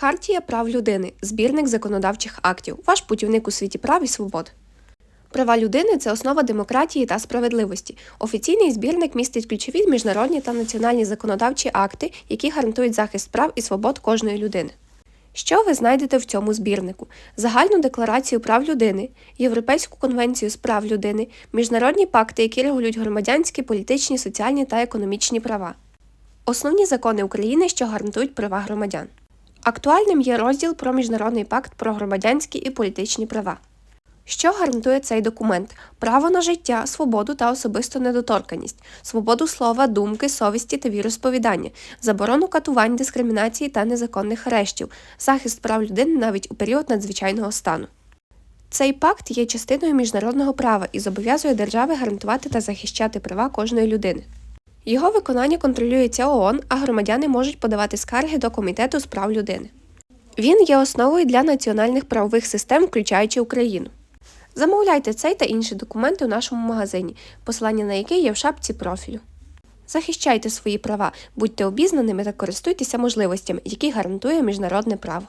Хартія прав людини збірник законодавчих актів, ваш путівник у світі прав і свобод. Права людини це основа демократії та справедливості. Офіційний збірник містить ключові міжнародні та національні законодавчі акти, які гарантують захист прав і свобод кожної людини. Що ви знайдете в цьому збірнику? Загальну декларацію прав людини, Європейську конвенцію з прав людини, міжнародні пакти, які регулюють громадянські, політичні, соціальні та економічні права. Основні закони України, що гарантують права громадян. Актуальним є розділ про Міжнародний пакт про громадянські і політичні права. Що гарантує цей документ? Право на життя, свободу та особисту недоторканність, свободу слова, думки, совісті та віросповідання, заборону катувань, дискримінації та незаконних арештів, захист прав людини навіть у період надзвичайного стану. Цей пакт є частиною міжнародного права і зобов'язує держави гарантувати та захищати права кожної людини. Його виконання контролюється ООН, а громадяни можуть подавати скарги до Комітету з прав людини. Він є основою для національних правових систем, включаючи Україну. Замовляйте цей та інші документи у нашому магазині, посилання на який є в шапці профілю. Захищайте свої права, будьте обізнаними та користуйтеся можливостями, які гарантує міжнародне право.